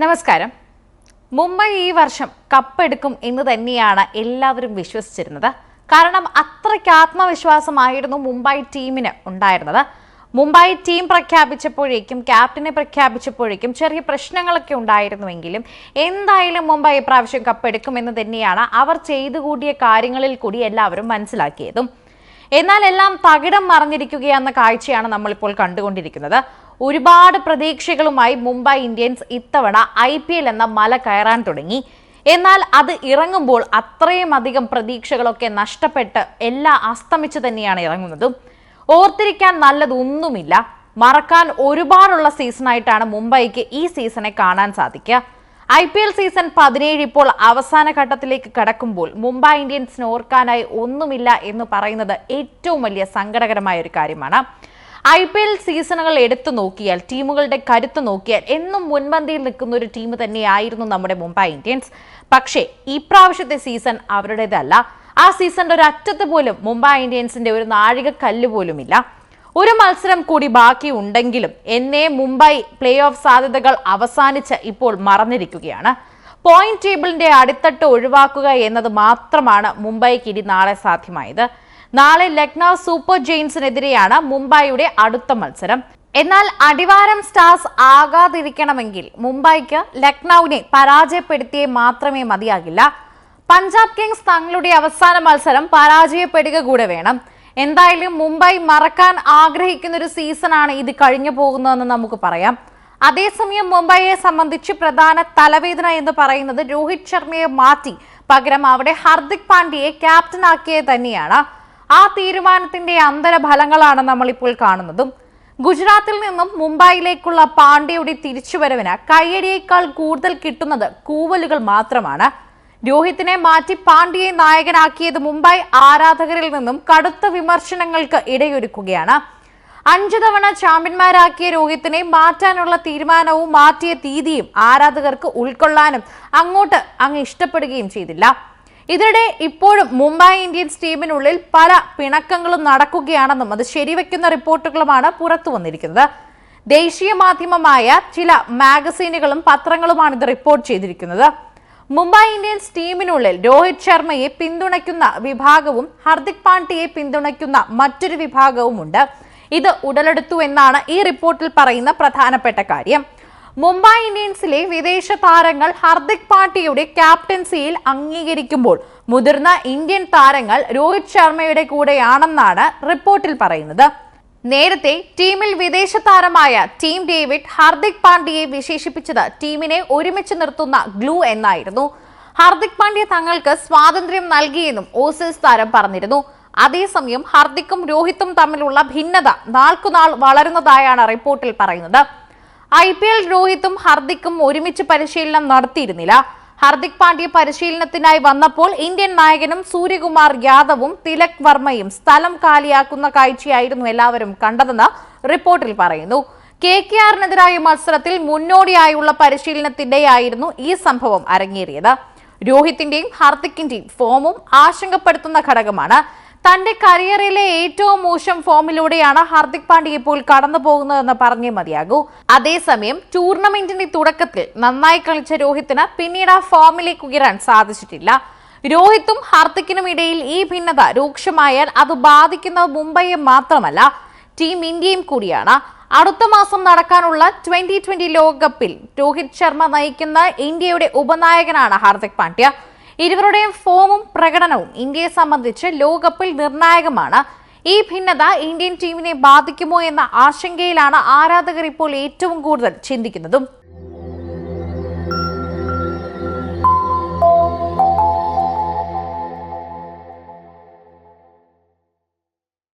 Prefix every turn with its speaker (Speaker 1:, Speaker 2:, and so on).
Speaker 1: നമസ്കാരം. മുംബൈ ഈ വർഷം കപ്പെടുക്കും എന്ന് തന്നെയാണ് എല്ലാവരും വിശ്വസിച്ചിരുന്നത്. കാരണം അത്രയ്ക്ക് ആത്മവിശ്വാസമായിരുന്നു മുംബൈ ടീമിന് ഉണ്ടായിരുന്നത്. മുംബൈ ടീം പ്രഖ്യാപിച്ചപ്പോഴേക്കും ക്യാപ്റ്റനെ പ്രഖ്യാപിച്ചപ്പോഴേക്കും ചെറിയ പ്രശ്നങ്ങളൊക്കെ ഉണ്ടായിരുന്നുവെങ്കിലും എന്തായാലും മുംബൈ ഇപ്രാവശ്യം കപ്പെടുക്കുമെന്ന് തന്നെയാണ് അവർ ചെയ്തു കൂടിയ കാര്യങ്ങളിൽ കൂടി എല്ലാവരും മനസ്സിലാക്കിയതും. എന്നാൽ എല്ലാം തകിടം മറിഞ്ഞിരിക്കുകയെന്ന കാഴ്ചയാണ് നമ്മളിപ്പോൾ കണ്ടുകൊണ്ടിരിക്കുന്നത്. ഒരുപാട് പ്രതീക്ഷകളുമായി മുംബൈ ഇന്ത്യൻസ് ഇത്തവണ ഐ പി എൽ എന്ന മല കയറാൻ തുടങ്ങി. എന്നാൽ അത് ഇറങ്ങുമ്പോൾ അത്രയും അധികം പ്രതീക്ഷകളൊക്കെ നഷ്ടപ്പെട്ട് എല്ലാം അസ്തമിച്ചു തന്നെയാണ് ഇറങ്ങുന്നതും. ഓർത്തിരിക്കാൻ നല്ലതൊന്നുമില്ല. മറക്കാൻ ഒരുപാടുള്ള സീസണായിട്ടാണ് മുംബൈക്ക് ഈ സീസണെ കാണാൻ സാധിക്കുക. ഐ പി എൽ സീസൺ പതിനേഴ് ഇപ്പോൾ അവസാന ഘട്ടത്തിലേക്ക് കടക്കുമ്പോൾ മുംബൈ ഇന്ത്യൻസിന് ഓർക്കാനായി ഒന്നുമില്ല എന്ന് പറയുന്നത് ഏറ്റവും വലിയ സങ്കടകരമായ ഒരു കാര്യമാണ്. ഐ പി എൽ സീസണുകൾ എടുത്തു നോക്കിയാൽ ടീമുകളുടെ കരുത്ത് നോക്കിയാൽ എന്നും മുൻപന്തിയിൽ നിൽക്കുന്ന ഒരു ടീം തന്നെയായിരുന്നു നമ്മുടെ മുംബൈ ഇന്ത്യൻസ്. പക്ഷേ ഈ പ്രാവശ്യത്തെ സീസൺ അവരുടേതല്ല. ആ സീസണിന്റെ ഒരു അറ്റത്ത് പോലും മുംബൈ ഇന്ത്യൻസിന്റെ ഒരു നാഴിക കല്ല് പോലുമില്ല. ഒരു മത്സരം കൂടി ബാക്കി ഉണ്ടെങ്കിലും എന്നേ മുംബൈ പ്ലേ ഓഫ് സാധ്യതകൾ അവസാനിച്ച് ഇപ്പോൾ മറന്നിരിക്കുകയാണ്. പോയിന്റ് ടേബിളിന്റെ അടിത്തട്ട് ഒഴിവാക്കുക എന്നത് മാത്രമാണ് മുംബൈക്ക് ഇനി നാളെ സാധ്യമായത്. നാളെ ലക്നൗ സൂപ്പർ ജെയിൻസിനെതിരെയാണ് മുംബൈയുടെ അടുത്ത മത്സരം. എന്നാൽ അടിവാരം സ്റ്റാർസ് ആകാതിരിക്കണമെങ്കിൽ മുംബൈക്ക് ലക്നൌവിനെ പരാജയപ്പെടുത്തിയേ മാത്രമേ മതിയാകില്ല. പഞ്ചാബ് കിങ്സ് തങ്ങളുടെ അവസാന മത്സരം പരാജയപ്പെടുക കൂടെ വേണം. എന്തായാലും മുംബൈ മറക്കാൻ ആഗ്രഹിക്കുന്ന ഒരു സീസണാണ് ഇത് കഴിഞ്ഞു പോകുന്നതെന്ന് നമുക്ക് പറയാം. അതേസമയം മുംബൈയെ സംബന്ധിച്ച് പ്രധാന തലവേദന എന്ന് പറയുന്നത് രോഹിത് ശർമ്മയെ മാറ്റി. പകരം അവിടെ ഹർദിക് പാണ്ഡ്യയെ ക്യാപ്റ്റനാക്കിയത് തന്നെയാണ്. ആ തീരുമാനത്തിന്റെ അന്തരഫലങ്ങളാണ് നമ്മളിപ്പോൾ കാണുന്നതും. ഗുജറാത്തിൽ നിന്നും മുംബൈയിലേക്കുള്ള പാണ്ഡ്യയുടെ തിരിച്ചുവരവിന് കയ്യടിയേക്കാൾ കൂടുതൽ കിട്ടുന്നത് കൂവലുകൾ മാത്രമാണ്. രോഹിത്തിനെ മാറ്റി പാണ്ഡ്യയെ നായകനാക്കിയത് മുംബൈ ആരാധകരിൽ നിന്നും കടുത്ത വിമർശനങ്ങൾക്ക് ഇടയൊരുക്കുകയാണ്. അഞ്ചു തവണ ചാമ്പ്യന്മാരാക്കിയ രോഹിത്തിനെ മാറ്റാനുള്ള തീരുമാനവും മാറ്റിയ തീയതിയും ആരാധകർക്ക് ഉൾക്കൊള്ളാനും അങ്ങോട്ട് അങ്ങ് ഇഷ്ടപ്പെടുകയും ചെയ്തില്ല. ഇതിനിടെ ഇപ്പോഴും മുംബൈ ഇന്ത്യൻസ് ടീമിനുള്ളിൽ പല പിണക്കങ്ങളും നടക്കുകയാണെന്നും അത് ശരിവെക്കുന്ന റിപ്പോർട്ടുകളുമാണ് പുറത്തു വന്നിരിക്കുന്നത്. ദേശീയ മാധ്യമമായ ചില മാഗസീനുകളും പത്രങ്ങളുമാണ് ഇത് റിപ്പോർട്ട് ചെയ്തിരിക്കുന്നത്. മുംബൈ ഇന്ത്യൻസ് ടീമിനുള്ളിൽ രോഹിത് ശർമ്മയെ പിന്തുണയ്ക്കുന്ന വിഭാഗവും ഹർദിക് പാണ്ഡ്യയെ പിന്തുണയ്ക്കുന്ന മറ്റൊരു വിഭാഗവുമുണ്ട്. ഇത് ഉടലെടുത്തു എന്നാണ് ഈ റിപ്പോർട്ടിൽ പറയുന്ന പ്രധാനപ്പെട്ട കാര്യം. മുംബൈ ഇന്ത്യൻസിലെ വിദേശ താരങ്ങൾ ഹർദിക് പാണ്ഡ്യയുടെ ക്യാപ്റ്റൻസിയിൽ അംഗീകരിക്കുമ്പോൾ മുതിർന്ന ഇന്ത്യൻ താരങ്ങൾ രോഹിത് ശർമ്മയുടെ കൂടെയാണെന്നാണ് റിപ്പോർട്ടിൽ പറയുന്നത്. നേരത്തെ ടീമിൽ വിദേശ താരമായ ടീം ഡേവിഡ് ഹർദിക് പാണ്ഡ്യയെ വിശേഷിപ്പിച്ചത് ടീമിനെ ഒരുമിച്ച് നിർത്തുന്ന ഗ്ലൂ എന്നായിരുന്നു. ഹർദിക് പാണ്ഡ്യ തങ്ങൾക്ക് സ്വാതന്ത്ര്യം നൽകിയെന്നും ഓസീസ് താരം പറഞ്ഞിരുന്നു. അതേസമയം ഹർദിക്കും രോഹിത്തും തമ്മിലുള്ള ഭിന്നത നാൾക്കുനാൾ വളരുന്നതായാണ് റിപ്പോർട്ടിൽ പറയുന്നത്. ഐ പി എൽ രോഹിത്തും ഹർദിക്കും ഒരുമിച്ച് പരിശീലനം നടത്തിയിരുന്നില്ല. ഹർദിക് പാണ്ഡ്യ പരിശീലനത്തിനായി വന്നപ്പോൾ ഇന്ത്യൻ നായകനും സൂര്യകുമാർ യാദവും തിലക് വർമ്മയും സ്ഥലം കാലിയാക്കുന്ന കാഴ്ചയായിരുന്നു എല്ലാവരും കണ്ടതെന്ന് റിപ്പോർട്ടിൽ പറയുന്നു. കെ കെ ആറിനെതിരായ മത്സരത്തിൽ മുന്നോടിയായുള്ള പരിശീലനത്തിനിടെയായിരുന്നു ഈ സംഭവം അരങ്ങേറിയത്. രോഹിത്തിന്റെയും ഹർദിക്കിന്റെയും ഫോമും ആശങ്കപ്പെടുത്തുന്ന ഘടകമാണ് തന്റെ കരിയറിലെ ഏറ്റവും മോശം ഫോമിലൂടെയാണ് ഹാർദിക് പാണ്ഡ്യ ഇപ്പോൾ കടന്നു പോകുന്നതെന്ന് പറഞ്ഞേ മതിയാകൂ. അതേസമയം ടൂർണമെന്റിന്റെ തുടക്കത്തിൽ നന്നായി കളിച്ച രോഹിത്തിന് പിന്നീട് ആ ഫോമിലേക്ക് ഉയരാൻ സാധിച്ചിട്ടില്ല. രോഹിത്തും ഹാർദിക്കിനും ഇടയിൽ ഈ ഭിന്നത രൂക്ഷമായാൽ അത് ബാധിക്കുന്നത് മുംബൈയെ മാത്രമല്ല ടീം ഇന്ത്യയും കൂടിയാണ്. അടുത്ത മാസം നടക്കാനുള്ള ട്വന്റി ട്വന്റി ലോകകപ്പിൽ രോഹിത് ശർമ്മ നയിക്കുന്ന ഇന്ത്യയുടെ ഉപനായകനാണ് ഹാർദിക് പാണ്ഡ്യ. ഇരുവരുടെയും ഫോമും പ്രകടനവും ഇന്ത്യയെ സംബന്ധിച്ച് ലോകകപ്പിൽ നിർണായകമാണ്. ഈ ഭിന്നത ഇന്ത്യൻ ടീമിനെ ബാധിക്കുമോ എന്ന ആശങ്കയിലാണ് ആരാധകർ ഇപ്പോൾ ഏറ്റവും കൂടുതൽ ചിന്തിക്കുന്നതും.